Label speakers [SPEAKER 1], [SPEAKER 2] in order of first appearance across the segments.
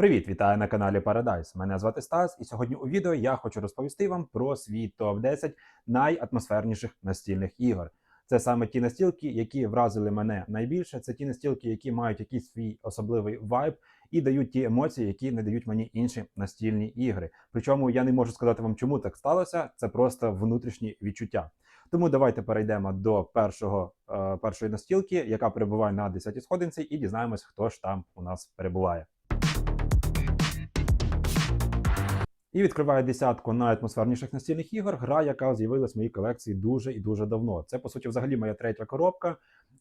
[SPEAKER 1] Привіт, вітаю на каналі Paradise. Мене звати Стас, і сьогодні у відео я хочу розповісти вам про свій топ 10 найатмосферніших настільних ігор. Це саме ті настілки, які вразили мене найбільше. Це ті настілки, які мають якийсь свій особливий вайб і дають ті емоції, які не дають мені інші настільні ігри. Причому я не можу сказати вам, чому так сталося. Це просто внутрішні відчуття. Тому давайте перейдемо до першого, е, першої настілки, яка перебуває на 10-й сходинці, і дізнаємось, хто ж там у нас перебуває. І відкриває десятку найатмосферніших настільних ігор. Гра, яка з'явилась в моїй колекції дуже і дуже давно. Це по суті, взагалі, моя третя коробка.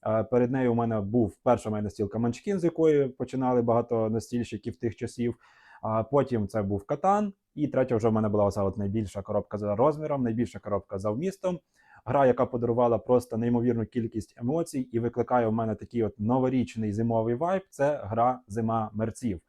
[SPEAKER 1] Е, Перед нею у мене був перша моя настілка Манчкін, з якої починали багато настільщиків тих часів. А потім це був Катан, і третя вже в мене була оця от найбільша коробка за розміром, найбільша коробка за вмістом. Гра, яка подарувала просто неймовірну кількість емоцій і викликає у мене такий от новорічний зимовий вайб. Це гра Зима мерців.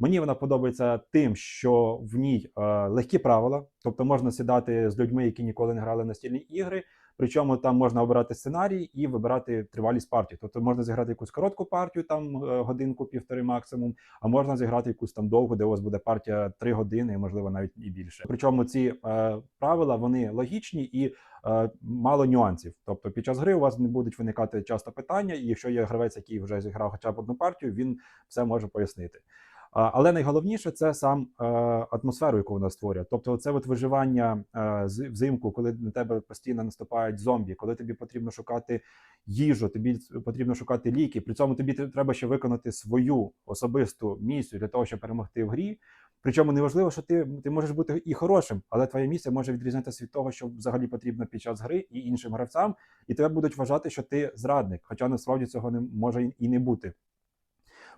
[SPEAKER 1] Мені вона подобається тим, що в ній е, легкі правила, тобто можна сідати з людьми, які ніколи не грали настільні ігри. Причому там можна обирати сценарій і вибирати тривалість партії. Тобто можна зіграти якусь коротку партію, там е, годинку, півтори максимум, а можна зіграти якусь там довгу, де у вас буде партія три години, можливо, навіть і більше. Причому ці е, правила вони логічні і е, мало нюансів. Тобто під час гри у вас не будуть виникати часто питання, і якщо є гравець, який вже зіграв хоча б одну партію, він все може пояснити. Але найголовніше це сам е, атмосферу, яку вона створює. Тобто, це от виживання е, взимку, коли на тебе постійно наступають зомбі, коли тобі потрібно шукати їжу, тобі потрібно шукати ліки. При цьому тобі треба ще виконати свою особисту місію для того, щоб перемогти в грі. Причому неважливо, що ти, ти можеш бути і хорошим, але твоя місія може відрізнятися від того, що взагалі потрібно під час гри і іншим гравцям, і тебе будуть вважати, що ти зрадник, хоча насправді цього не може і не бути.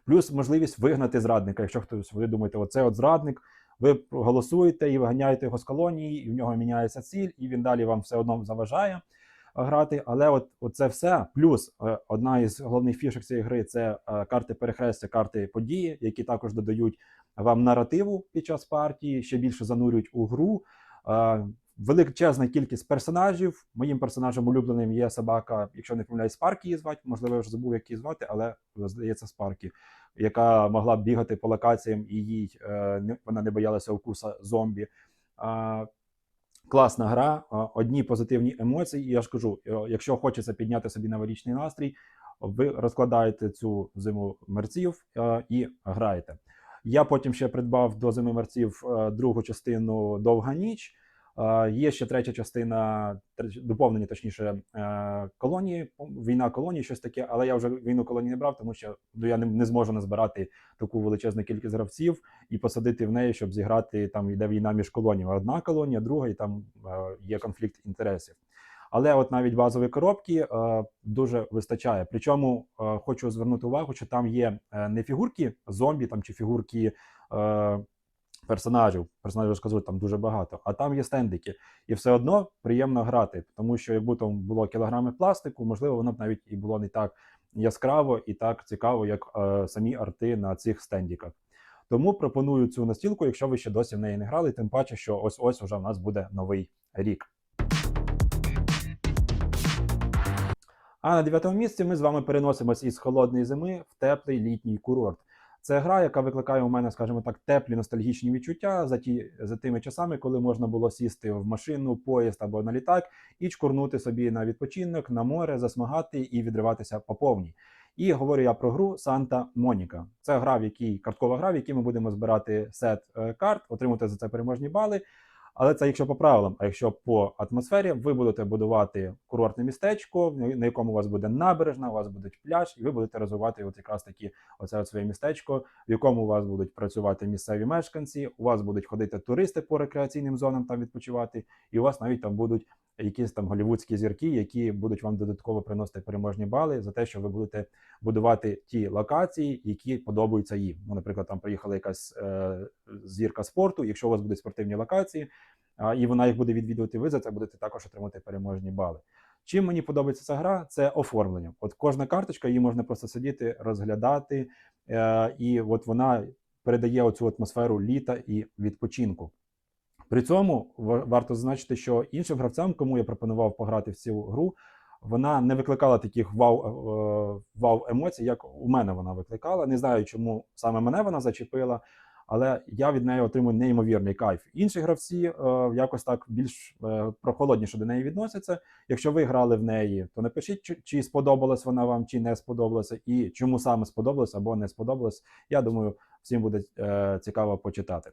[SPEAKER 1] Плюс можливість вигнати зрадника. Якщо хтось ви думаєте, оце от зрадник, ви голосуєте і виганяєте його з колонії, і в нього міняється ціль, і він далі вам все одно заважає е, грати. Але от, от це все. Плюс е, одна із головних фішок цієї гри це е, карти перехрестя, карти події, які також додають вам наративу під час партії, ще більше занурюють у гру. Е, Величезна кількість персонажів. Моїм персонажем улюбленим є собака, якщо не помиляюсь, Спаркі її звати. Можливо, я вже забув, як її звати, але здається, Спаркі, яка могла бігати по локаціям, і їй е, вона не боялася укуса зомбі. А, класна гра, а, одні позитивні емоції. І я ж кажу, е, якщо хочеться підняти собі новорічний настрій, ви розкладаєте цю зиму мерців е, і граєте. Я потім ще придбав до зими мерців е, другу частину Довга ніч. Є ще третя частина, доповнення, точніше, е, колонії, війна колонії, щось таке, але я вже війну колонії не брав, тому що ну, я не, зможу назбирати таку величезну кількість гравців і посадити в неї, щоб зіграти там йде війна між колоніями. Одна колонія, друга, і там е, є конфлікт інтересів. Але от навіть базові коробки е, дуже вистачає. Причому хочу звернути увагу, що там є не фігурки зомбі там чи фігурки персонажів. Персонажів я там дуже багато, а там є стендики. І все одно приємно грати, тому що якби там було кілограми пластику, можливо, воно б навіть і було не так яскраво і так цікаво, як е, самі арти на цих стендіках. Тому пропоную цю настілку, якщо ви ще досі в неї не грали, тим паче, що ось ось уже в нас буде новий рік. А на дев'ятому місці ми з вами переносимось із холодної зими в теплий літній курорт. Це гра, яка викликає у мене, скажімо так, теплі ностальгічні відчуття за ті за тими часами, коли можна було сісти в машину, поїзд або на літак і чкурнути собі на відпочинок, на море, засмагати і відриватися по повній. І говорю я про гру Санта Моніка. Це гра, в якій карткова гра, в якій ми будемо збирати сет е, карт, отримати за це переможні бали. Але це якщо по правилам, а якщо по атмосфері, ви будете будувати курортне містечко, на якому у вас буде набережна, у вас буде пляж, і ви будете розвивати от якраз такі оце своє містечко, в якому у вас будуть працювати місцеві мешканці, у вас будуть ходити туристи по рекреаційним зонам там відпочивати, і у вас навіть там будуть якісь там голівудські зірки, які будуть вам додатково приносити переможні бали за те, що ви будете будувати ті локації, які подобаються їм. Ну, наприклад, там приїхала якась е, зірка спорту. Якщо у вас будуть спортивні локації, а, і вона їх буде відвідувати, ви за це будете також отримати переможні бали. Чим мені подобається ця гра, це оформлення. От кожна карточка, її можна просто сидіти, розглядати, е, і от вона передає оцю атмосферу літа і відпочинку. При цьому ва- варто зазначити, що іншим гравцям, кому я пропонував пограти в цю гру, вона не викликала таких вау, е, вау емоцій, як у мене вона викликала. Не знаю, чому саме мене вона зачепила. але я від неї отримую неймовірний кайф. Інші гравці е, якось так більш е, прохолодніше до неї відносяться. Якщо ви грали в неї, то напишіть, чи, сподобалась вона вам, чи не сподобалася, і чому саме сподобалось або не сподобалось. Я думаю, всім буде цікаво почитати.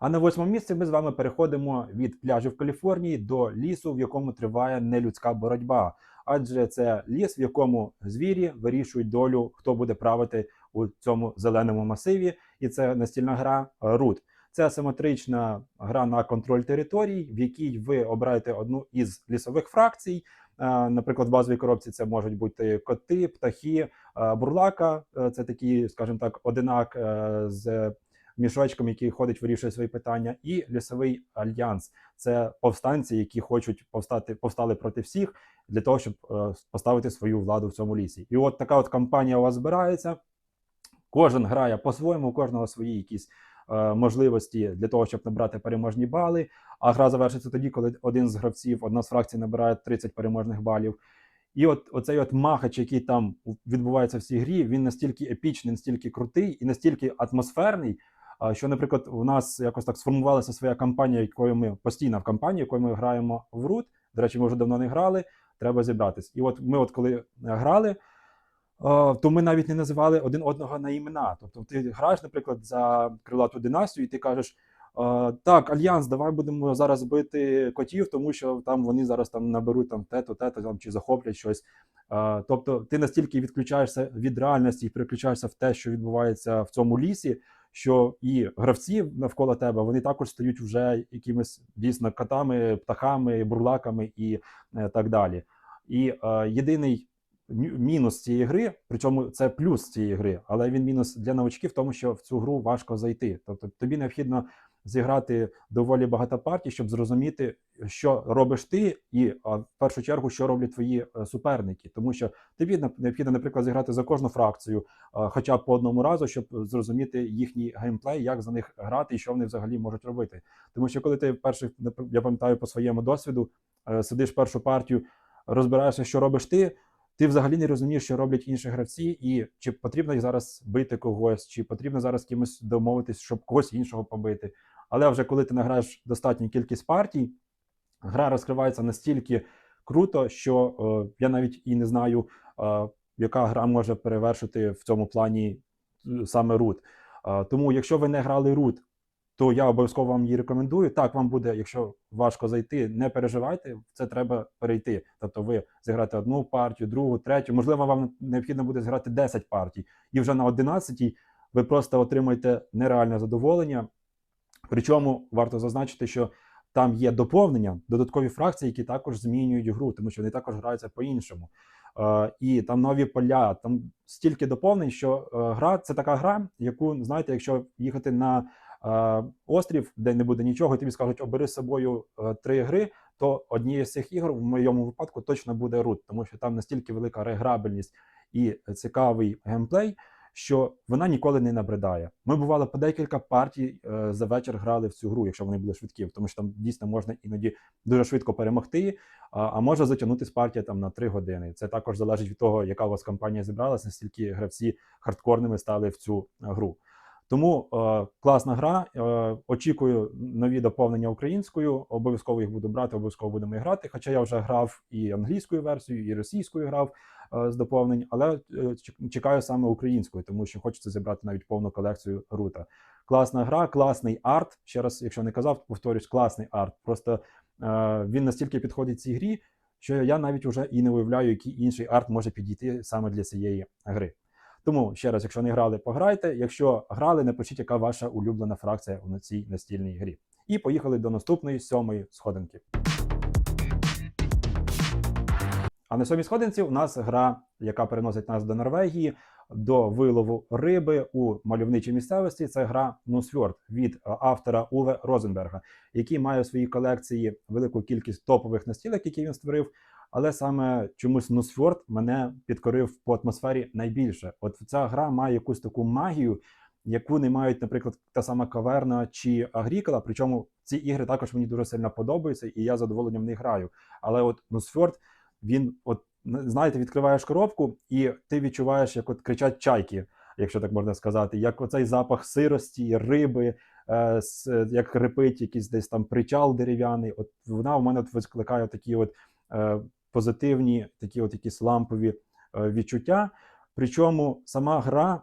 [SPEAKER 1] А на восьмому місці ми з вами переходимо від пляжів Каліфорнії до лісу, в якому триває нелюдська боротьба. Адже це ліс, в якому звірі вирішують долю, хто буде правити у цьому зеленому масиві, і це настільна гра Рут. Це асиметрична гра на контроль територій, в якій ви обираєте одну із лісових фракцій. Е, Наприклад, в базовій коробці це можуть бути коти, птахи, е, бурлака. Е, Це такий, скажімо так, одинак з мішочком, який ходить, вирішує свої питання, і лісовий альянс. Це повстанці, які хочуть повстати, повстали проти всіх для того, щоб е, поставити свою владу в цьому лісі. І от така от кампанія у вас збирається. Кожен грає по-своєму, у кожного свої якісь е, можливості для того, щоб набрати переможні бали. А гра завершиться тоді, коли один з гравців, одна з фракцій набирає 30 переможних балів. І от оцей от махач, який там відбувається в цій грі, він настільки епічний, настільки крутий і настільки атмосферний. Що, наприклад, у нас якось так сформувалася своя кампанія, якою ми постійна в кампанії, якою ми граємо в Рут. До речі, ми вже давно не грали, треба зібратись. І от ми, от коли грали, Е, то ми навіть не називали один одного на імена. Тобто, ти граєш, наприклад, за крилату династію, і ти кажеш: е, так, альянс, давай будемо зараз бити котів, тому що там вони зараз там наберуть там те-то, те-то, там чи захоплять щось. Е, Тобто, ти настільки відключаєшся від реальності і переключаєшся в те, що відбувається в цьому лісі. Що і гравці навколо тебе вони також стають вже якимись дійсно котами, птахами, бурлаками і е, так далі. І е, єдиний мі- мінус цієї гри, причому це плюс цієї гри, але він мінус для новачків в тому, що в цю гру важко зайти. Тобто тобі необхідно зіграти доволі багато партій, щоб зрозуміти, що робиш ти, і в першу чергу, що роблять твої е, суперники. Тому що тобі необхідно, наприклад, зіграти за кожну фракцію, хоча б по одному разу, щоб зрозуміти їхній геймплей, як за них грати і що вони взагалі можуть робити. Тому що коли ти перший, я пам'ятаю по своєму досвіду, е, сидиш першу партію, розбираєшся, що робиш ти. Ти взагалі не розумієш, що роблять інші гравці, і чи потрібно зараз бити когось, чи потрібно зараз кимось домовитись, щоб когось іншого побити. Але вже коли ти награєш достатню кількість партій, гра розкривається настільки круто, що е, я навіть і не знаю, е, яка гра може перевершити в цьому плані е, саме рут. Е, тому, якщо ви не грали рут, то я обов'язково вам її рекомендую. Так, вам буде, якщо важко зайти, не переживайте, це треба перейти. Тобто ви зіграєте одну партію, другу, третю. Можливо, вам необхідно буде зіграти 10 партій, і вже на 11 ви просто отримаєте нереальне задоволення. Причому варто зазначити, що там є доповнення, додаткові фракції, які також змінюють гру, тому що вони також граються по-іншому. Е, і там нові поля, там стільки доповнень, що е, гра це така гра, яку знаєте, якщо їхати на острів, де не буде нічого, і тобі скажуть, обери з собою е, три гри, то однією з цих ігор в моєму випадку точно буде рут, тому що там настільки велика реграбельність і цікавий геймплей, що вона ніколи не набридає. Ми бували по декілька партій е, за вечір грали в цю гру, якщо вони були швидкі, тому що там дійсно можна іноді дуже швидко перемогти, а, може затягнутися партія там на 3 години. Це також залежить від того, яка у вас компанія зібралася, наскільки гравці хардкорними стали в цю е, гру. Тому е, класна гра. Е, очікую нові доповнення українською. Обов'язково їх буду брати, обов'язково будемо грати. Хоча я вже грав і англійською версією, і російською грав е, з доповнень, але е, чекаю саме українською, тому що хочеться зібрати навіть повну колекцію рута. Класна гра, класний арт. Ще раз, якщо не казав, повторюсь, класний арт. Просто е, він настільки підходить цій грі, що я навіть вже і не уявляю, який інший арт може підійти саме для цієї гри. Тому ще раз, якщо не грали, пограйте. Якщо грали, напишіть, яка ваша улюблена фракція у цій настільній грі. І поїхали до наступної сьомої сходинки. А на сьомій сходинці у нас гра, яка переносить нас до Норвегії, до вилову риби у мальовничій місцевості. Це гра Нусфьорд від е, автора Уве Розенберга, який має у своїй колекції велику кількість топових настілок, які він створив. Але саме чомусь Нусфьорд мене підкорив по атмосфері найбільше. От ця гра має якусь таку магію, яку не мають, наприклад, та сама Каверна чи Агрікола. Причому ці ігри також мені дуже сильно подобаються, і я задоволенням в них граю. Але от Нусфьорд, він, от знаєте, відкриваєш коробку, і ти відчуваєш, як от кричать чайки. якщо так можна сказати, як оцей запах сирості, риби, е, як хрипить якийсь десь там причал дерев'яний. От вона у мене викликає такі от е, позитивні, такі от якісь лампові е, відчуття. Причому сама гра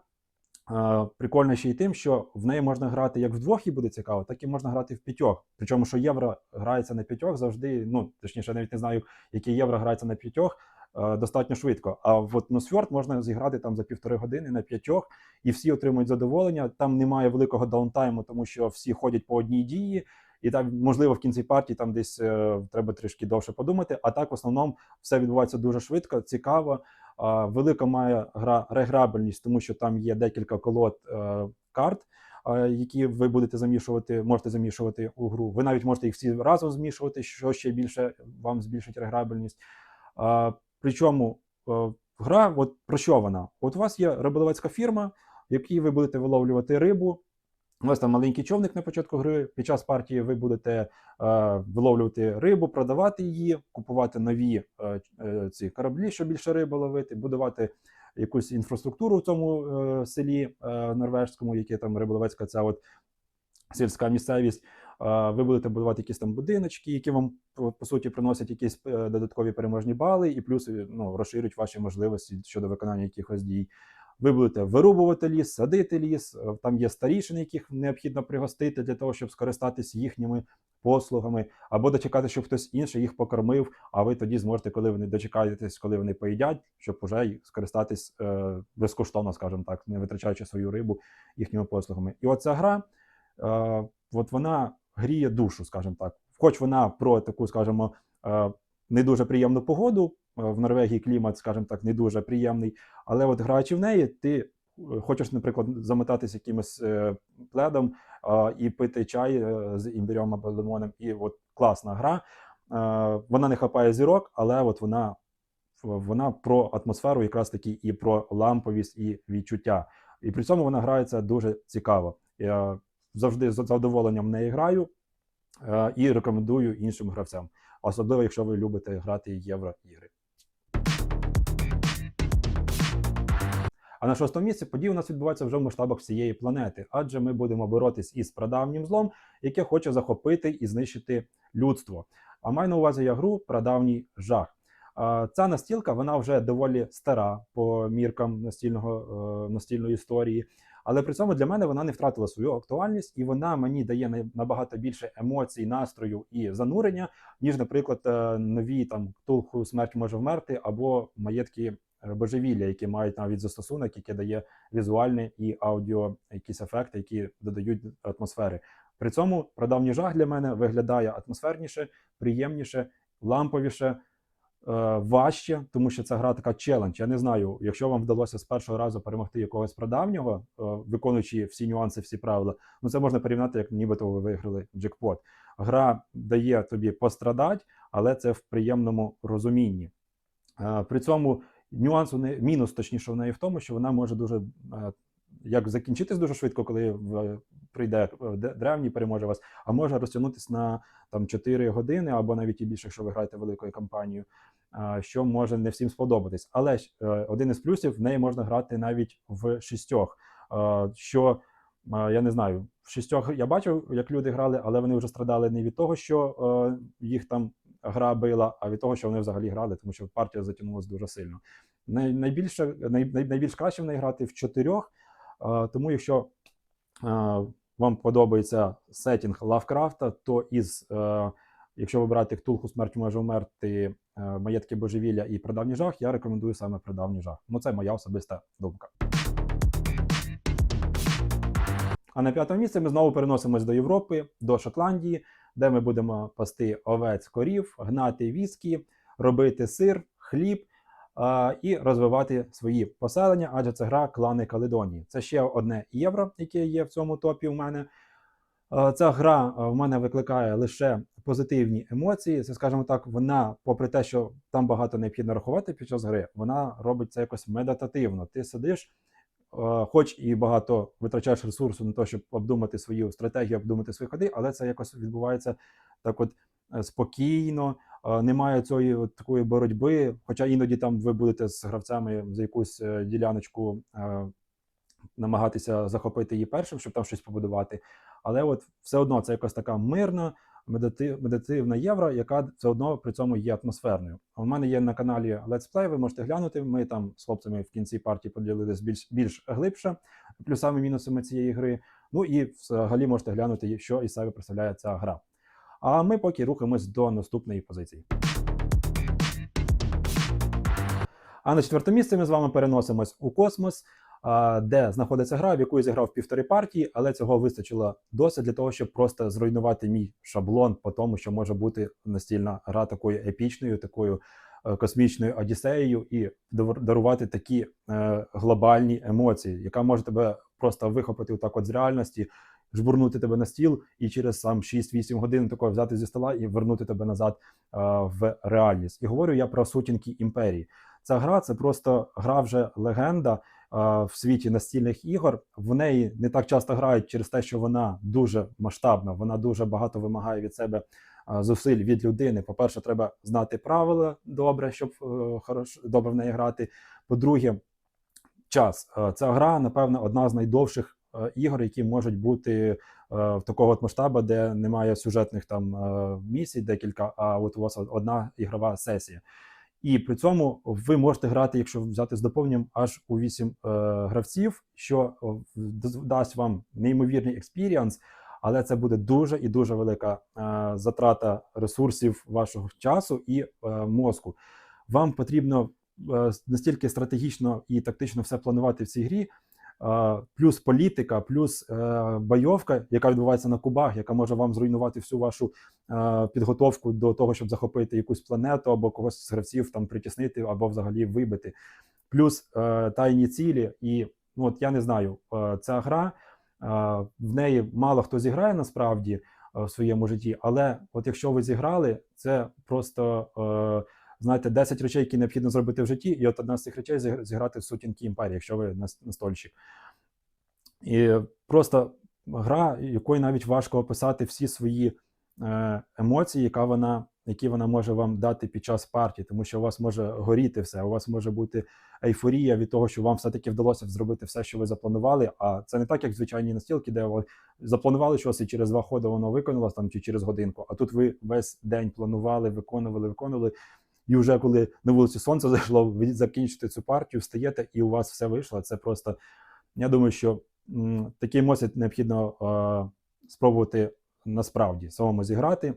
[SPEAKER 1] е, прикольна ще й тим, що в неї можна грати як вдвох і буде цікаво, так і можна грати в п'ятьох. Причому, що євро грається на п'ятьох завжди, ну точніше, навіть не знаю, який євро грається на п'ятьох. е, Достатньо швидко. А от Носфьорд можна зіграти там за півтори години на п'ятьох, і всі отримують задоволення. Там немає великого даунтайму, тому що всі ходять по одній дії, і там, можливо, в кінці партії там десь е, треба трішки довше подумати. А так, в основному, все відбувається дуже швидко, цікаво. А, велика має гра реграбельність, тому що там є декілька колод е, карт, е, які ви будете замішувати, можете замішувати у гру. Ви навіть можете їх всі разом змішувати, що ще більше вам збільшить реграбельність. Причому е, гра, от про що вона? От у вас є риболовецька фірма, в якій ви будете виловлювати рибу. У вас там маленький човник на початку гри. Під час партії ви будете е, виловлювати рибу, продавати її, купувати нові е, е, ці кораблі, щоб більше риби ловити, будувати якусь інфраструктуру в цьому е, селі е, норвежському, яке там риболовецька, ця от сільська місцевість. Е, ви будете будувати якісь там будиночки, які вам по, суті приносять якісь е, додаткові переможні бали, і плюс ну, розширюють ваші можливості щодо виконання якихось дій. Ви будете вирубувати ліс, садити ліс. е, Там є старішини, яких необхідно пригостити для того, щоб скористатись їхніми послугами, або дочекати, щоб хтось інший їх покормив. А ви тоді зможете, коли вони дочекаєтесь, коли вони поїдять, щоб уже скористатись е, безкоштовно, скажімо так, не витрачаючи свою рибу їхніми послугами. І оця гра, е, от вона гріє душу, скажімо так. Хоч вона про таку, скажімо, е, не дуже приємну погоду. е, В Норвегії клімат, скажімо так, не дуже приємний. Але от граючи в неї, ти е, хочеш, наприклад, замотатись якимось е, пледом і пити чай з імбирем або лимоном. І от класна гра. Вона не хапає зірок, але от вона, вона про атмосферу, якраз таки і про ламповість і відчуття. І при цьому вона грається дуже цікаво. Я завжди з задоволенням в неї граю і рекомендую іншим гравцям, особливо якщо ви любите грати євроігри. А на шостому місці події у нас відбуваються вже в масштабах всієї планети, адже ми будемо боротись із прадавнім злом, яке хоче захопити і знищити людство. А маю на увазі я гру Прадавній жах. Ця настілка вона вже доволі стара по міркам настільного, е, настільної історії. Але при цьому для мене вона не втратила свою актуальність, і вона мені дає набагато більше емоцій, настрою і занурення, ніж, наприклад, е, нові там Ктулху смерть може вмерти або маєтки е, божевілля, які мають навіть застосунок, який дає візуальний і аудіо якісь ефекти, які додають атмосфери. При цьому прадавній жах для мене виглядає атмосферніше, приємніше, ламповіше. Е, Важче, тому що ця гра така челендж. Я не знаю, якщо вам вдалося з першого разу перемогти якогось прадавнього, е, виконуючи всі нюанси, всі правила, ну це можна порівняти, як нібито ви виграли джекпот. Гра дає тобі пострадати, але це в приємному розумінні. Е, При цьому нюанс у неї, мінус, точніше, в неї в тому, що вона може дуже як закінчитись дуже швидко, коли прийде де- древній переможе вас, а може розтягнутися на там 4 години або навіть і більше, якщо ви граєте великою кампанією, що може не всім сподобатись. Але ж е, один із плюсів в неї можна грати навіть в шістьох. Що я не знаю, в шістьох я бачив, як люди грали, але вони вже страдали не від того, що е, їх там гра била, а від того, що вони взагалі грали, тому що партія затягнулася дуже сильно. Найбільше, най, най, найбільш краще в неї грати в чотирьох, тому якщо вам подобається сетінг Лавкрафта, то із, е, якщо вибирати Ктулху смерть може вмерти, е, маєтки божевілля і прадавній жах, я рекомендую саме прадавній жах. Ну це моя особиста думка. А на п'ятому місці ми знову переносимось до Європи, до Шотландії, де ми будемо пасти овець корів, гнати віскі, робити сир, хліб а, і розвивати свої поселення, адже це гра клани Каледонії. Це ще одне євро, яке є в цьому топі у мене. Е, Ця гра е, в мене викликає лише позитивні емоції. Це, скажімо так, вона, попри те, що там багато необхідно рахувати під час гри, вона робить це якось медитативно. Ти сидиш, е, хоч і багато витрачаєш ресурсу на те, щоб обдумати свою стратегію, обдумати свої ходи, але це якось відбувається так, от е, спокійно. е, Немає цієї такої боротьби, хоча іноді там ви будете з гравцями за якусь діляночку е, намагатися захопити її першим, щоб там щось побудувати. Але от все одно це якась така мирна, медитивна євро, яка все одно при цьому є атмосферною. У мене є на каналі Let's Play, ви можете глянути. Ми там з хлопцями в кінці партії поділились більш більш глибше плюсами мінусами цієї гри. Ну і взагалі можете глянути, що із себе представляє ця гра. А ми поки рухаємось до наступної позиції. А на четверте місце ми з вами переносимось у космос, а, де знаходиться гра, в яку я зіграв півтори партії, але цього вистачило досить для того, щоб просто зруйнувати мій шаблон по тому, що може бути настільна гра такою епічною, такою е, космічною одіссеєю, і дарувати такі е, глобальні емоції, яка може тебе просто вихопити отак от з реальності, жбурнути тебе на стіл і через сам 6-8 годин такого взяти зі стола і вернути тебе назад е, в реальність. І говорю я про сутінки імперії. Ця гра це просто гра вже легенда в світі настільних ігор. В неї не так часто грають через те, що вона дуже масштабна, вона дуже багато вимагає від себе зусиль від людини. По-перше, треба знати правила добре, щоб е, хорош, добре в неї грати. По-друге, час. Е, Ця гра, напевно, одна з найдовших е, ігор, які можуть бути в такого от масштабу, де немає сюжетних там місій, декілька, а от у вас одна ігрова сесія. І при цьому ви можете грати, якщо взяти з доповненням, аж у 8 е, гравців, що е, дасть вам неймовірний експіріанс, але це буде дуже і дуже велика е, затрата ресурсів вашого часу і е, мозку. Вам потрібно е, настільки стратегічно і тактично все планувати в цій грі. Плюс політика, плюс е, бойовка, яка відбувається на кубах, яка може вам зруйнувати всю вашу е, підготовку до того, щоб захопити якусь планету або когось з гравців там притіснити або взагалі вибити. Плюс е, тайні цілі, і ну от я не знаю, ця гра в неї мало хто зіграє насправді в своєму житті, але от якщо ви зіграли, це просто. Знаєте, 10 речей, які необхідно зробити в житті, і от одна з цих речей зіграти в сутінки імперії, якщо ви нас- настольщик. І просто гра, якою навіть важко описати всі свої е, емоції, яка вона, які вона може вам дати під час партії, тому що у вас може горіти все, у вас може бути ейфорія від того, що вам все-таки вдалося зробити все, що ви запланували. А це не так, як в звичайній настілки, де ви запланували щось і через два ходи воно виконалось там чи через годинку. А тут ви весь день планували, виконували, виконували. І вже коли на вулиці сонце зайшло, ви закінчите цю партію, встаєте, і у вас все вийшло. Це просто я думаю, що м, такі необхідно е, спробувати насправді самому зіграти.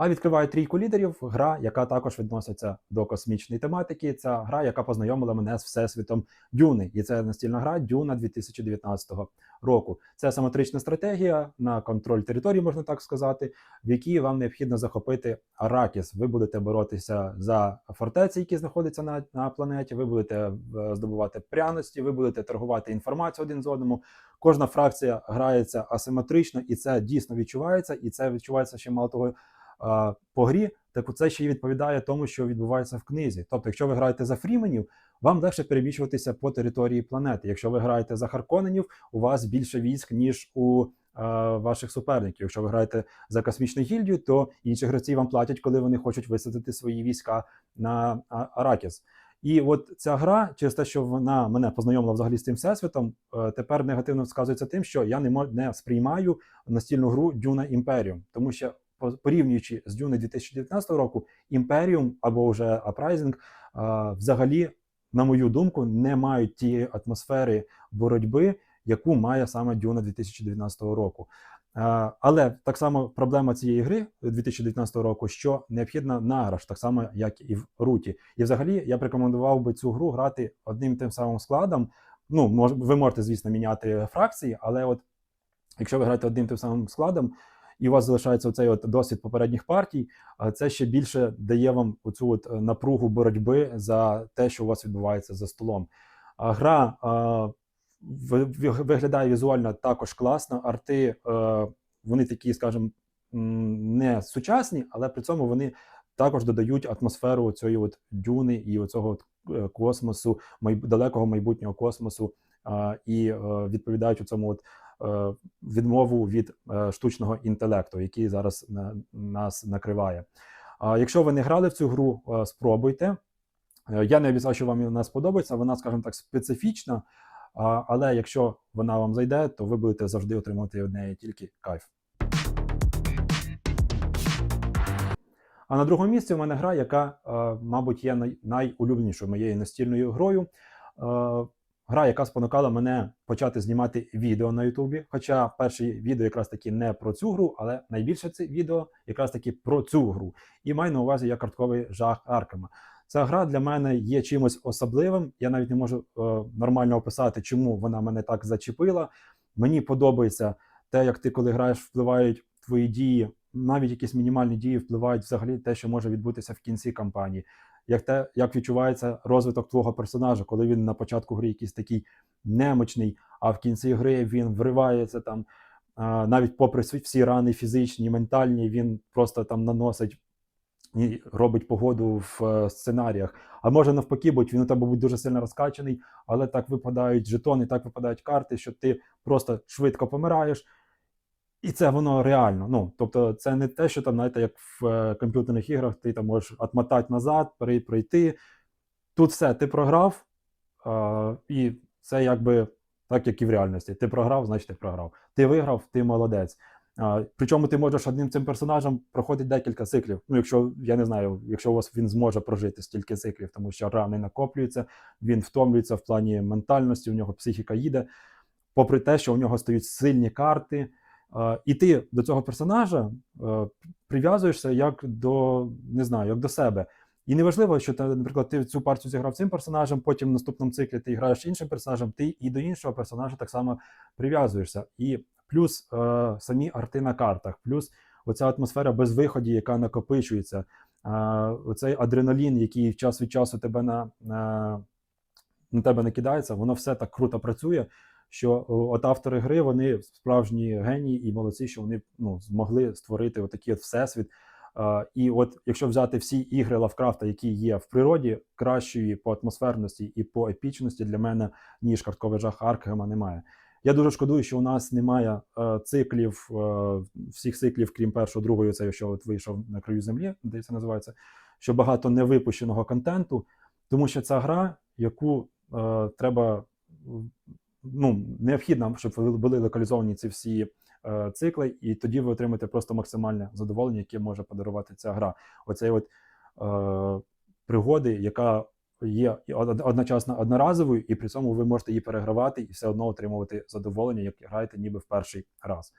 [SPEAKER 1] А відкриває трійку лідерів. Гра, яка також відноситься до космічної тематики. Це гра, яка познайомила мене з всесвітом Дюни. І це настільна гра Дюна 2019 року. Це самотрична стратегія на контроль території, можна так сказати, в якій вам необхідно захопити Аракіс. Ви будете боротися за фортеці, які знаходяться на, на планеті. Ви будете е, здобувати пряності, ви будете торгувати інформацію один з одному. Кожна фракція грається асиметрично, і це дійсно відчувається. І це відчувається ще мало того по грі. Так це ще й відповідає тому, що відбувається в книзі. Тобто, якщо ви граєте за фріменів, вам легше переміщуватися по території планети. Якщо ви граєте за Харконенів, у вас більше військ, ніж у е, ваших суперників. Якщо ви граєте за космічну гільдію, то інші гравці вам платять, коли вони хочуть висадити свої війська на Аракіс. І от ця гра, через те, що вона мене познайомила взагалі з цим всесвітом, е, тепер негативно сказується тим, що я не мо- не сприймаю настільну гру Duna Imperium, тому що порівнюючи з Dune 2019 року, Imperium або вже е, взагалі, на мою думку, не мають тієї атмосфери боротьби, яку має саме Dune 2019 року. Але так само проблема цієї гри 2019 року, що необхідна награш, так само як і в руті. І взагалі я б рекомендував би цю гру грати одним тим самим складом. Ну, мож, ви можете, звісно, міняти фракції, але от якщо ви граєте одним тим самим складом, і у вас залишається оцей от досвід попередніх партій, це ще більше дає вам оцю от е, напругу боротьби за те, що у вас відбувається за столом. Гра виглядає візуально також класно. Арти е, вони такі, скажімо, не сучасні, але при цьому вони також додають атмосферу цієї от дюни і оцього от е, космосу, далекого майбутнього космосу, і відповідають у цьому от відмову від е, штучного інтелекту, який зараз нас накриває. Якщо ви не грали в цю гру, е, спробуйте. Е, Я не обіцяв, що вам вона сподобається, вона, скажімо так, специфічна, але якщо вона вам зайде, то ви будете завжди отримувати від неї тільки кайф. А на другому місці у мене гра, яка, е, мабуть, є най- найулюбленішою моєю настільною грою. Гра, яка спонукала мене почати знімати відео на Ютубі. Хоча перше відео якраз таки не про цю гру, але найбільше це відео якраз таки про цю гру. І маю на увазі я картковий жах Аркема. Ця гра для мене є чимось особливим. Я навіть не можу е, нормально описати, чому вона мене так зачепила. Мені подобається те, як ти, коли граєш, впливають твої дії, навіть якісь мінімальні дії впливають взагалі те, що може відбутися в кінці кампанії. Як те, як відчувається розвиток твого персонажа, коли він на початку гри якийсь такий немочний, а в кінці гри він вривається там, навіть попри всі- рани фізичні, ментальні, він просто там наносить і робить погоду в е, сценаріях. А може навпаки, бо він у тебе буде дуже сильно розкачаний, але так випадають жетони, так випадають карти, що ти просто швидко помираєш. І це воно реально. Ну, тобто, це не те, що там, знаєте, як в е, комп'ютерних іграх, ти там можеш отмотати назад, пройти. Тут все, ти програв, е, і це якби так, як і в реальності. Ти програв, значить ти програв. Ти виграв, ти молодець. А, причому ти можеш одним цим персонажем проходити декілька циклів. Ну, якщо я не знаю, якщо у вас він зможе прожити стільки циклів, тому що рани накоплюються, він втомлюється в плані ментальності, у нього психіка їде. Попри те, що у нього стають сильні карти, е, і ти до цього персонажа е, прив'язуєшся як до не знаю, як до себе. І неважливо, що ти, наприклад, ти цю партію зіграв цим персонажем, потім в наступному циклі ти граєш іншим персонажем, ти і до іншого персонажа так само прив'язуєшся. І плюс е, самі арти на картах, плюс оця атмосфера безвиході, яка накопичується, е, оцей адреналін, який час від часу тебе на, на, на тебе накидається, воно все так круто працює. Що от автори гри вони справжні генії і молодці, що вони ну, змогли створити отакий от всесвіт. Е, і от якщо взяти всі ігри Лавкрафта, які є в природі, кращої по атмосферності і по епічності для мене, ніж картковий жах Аркгема, немає. Я дуже шкодую, що у нас немає е, циклів, е, всіх циклів, крім першого, другого, це що от вийшов на краю землі, де це називається, що багато невипущеного контенту, тому що це гра, яку е, треба ну, необхідно, щоб були локалізовані ці всі е, цикли, і тоді ви отримаєте просто максимальне задоволення, яке може подарувати ця гра. Оцей от е, пригоди, яка є одночасно одноразовою, і при цьому ви можете її перегравати і все одно отримувати задоволення, як граєте ніби в перший раз.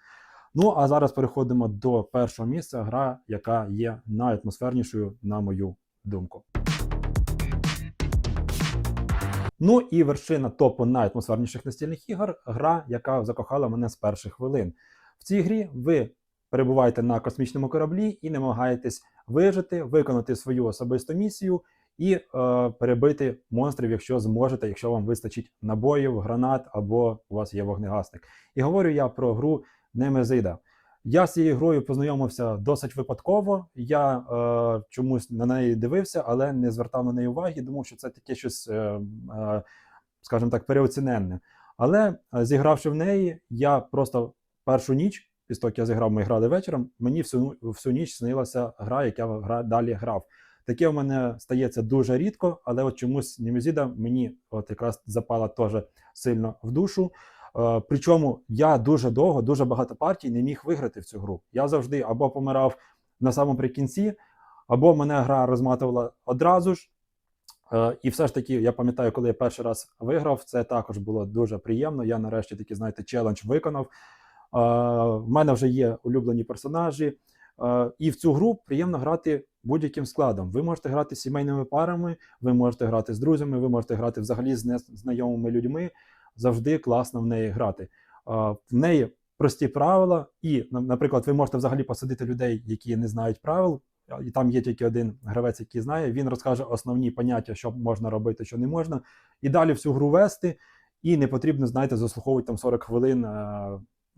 [SPEAKER 1] Ну а зараз переходимо до першого місця. Гра, яка є найатмосфернішою, на мою думку. Ну і вершина топу найатмосферніших настільних ігор гра, яка закохала мене з перших хвилин. В цій грі ви перебуваєте на космічному кораблі і намагаєтесь вижити, виконати свою особисту місію і е, перебити монстрів, якщо зможете, якщо вам вистачить набоїв, гранат або у вас є вогнегасник. І говорю я про гру Немезида. Я з цією грою познайомився досить випадково. Я е, чомусь на неї дивився, але не звертав на неї уваги, тому що це таке щось, е, е, скажімо так, переоціненне. Але е, зігравши в неї, я просто першу ніч, після того, як я зіграв, ми грали вечором, мені всю, всю ніч снилася гра, як я гра, далі грав. Таке в мене стається дуже рідко, але от чомусь Німезіда мені от якраз запала теж сильно в душу. Е, Причому я дуже довго, дуже багато партій не міг виграти в цю гру. Я завжди або помирав на самому прикінці, або мене гра розматувала одразу ж. Е, І все ж таки, я пам'ятаю, коли я перший раз виграв, це також було дуже приємно. Я нарешті такий, знаєте, челендж виконав. Е, В мене вже є улюблені персонажі, і в цю гру приємно грати будь-яким складом. Ви можете грати з сімейними парами, ви можете грати з друзями, ви можете грати взагалі з незнайомими людьми. Завжди класно в неї грати. В неї прості правила, і, на- наприклад, ви можете взагалі посадити людей, які не знають правил. І там є тільки один гравець, який знає. Він розкаже основні поняття, що можна робити, що не можна. І далі всю гру вести. І не потрібно, знаєте, заслуховувати там 40 хвилин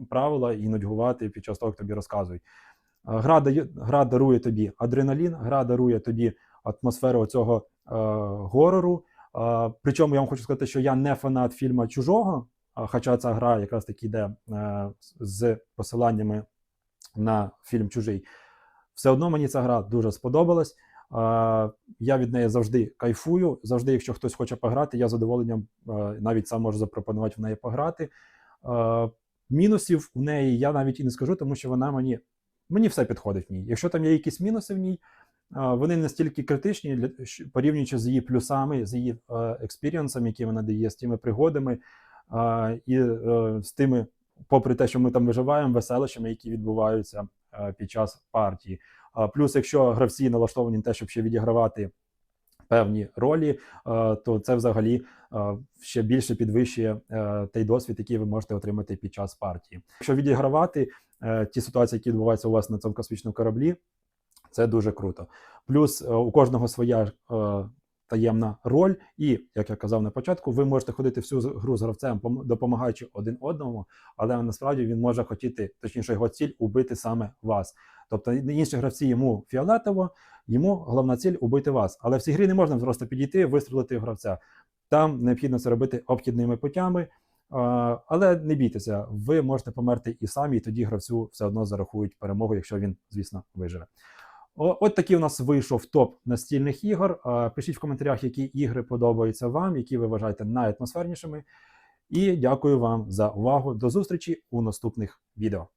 [SPEAKER 1] правила і нудьгувати під час того, як тобі розказують. Гра, дає, гра дарує тобі адреналін, гра дарує тобі атмосферу цього е, горору. Причому я вам хочу сказати, що я не фанат фільму Чужого, хоча ця гра якраз таки йде е, з посиланнями на фільм Чужий. Все одно мені ця гра дуже сподобалась. Я від неї завжди кайфую. Завжди, якщо хтось хоче пограти, я з задоволенням е, навіть сам можу запропонувати в неї пограти. Мінусів в неї я навіть і не скажу, тому що вона мені, мені все підходить в ній. Якщо там є якісь мінуси в ній, вони настільки критичні, для- порівнюючи з її плюсами, з її експірієнсами, які вона дає, з тими пригодами і е, з тими, попри те, що ми там виживаємо, веселищами, які відбуваються е, під час партії. Плюс, якщо гравці налаштовані на те, щоб ще відігравати певні ролі, е, то це взагалі ще більше підвищує той досвід, який ви можете отримати під час партії. Якщо відігравати ті ситуації, які відбуваються у вас на цьому космічному кораблі, це дуже круто. Плюс е, у кожного своя е, таємна роль, і як я казав на початку, ви можете ходити всю гру з гравцем, допомагаючи один одному, але насправді він може хотіти, точніше, його ціль убити саме вас. Тобто інші гравці йому фіолетово, йому головна ціль убити вас. Але в цій грі не можна просто підійти, вистрілити в гравця. Там необхідно це робити обхідними путями. Але не бійтеся, ви можете померти і самі, і тоді гравцю все одно зарахують перемогу, якщо він, звісно, виживе. От такий у нас вийшов топ настільних ігор. Пишіть в коментарях, які ігри подобаються вам, які ви вважаєте найатмосфернішими. І дякую вам за увагу. До зустрічі у наступних відео.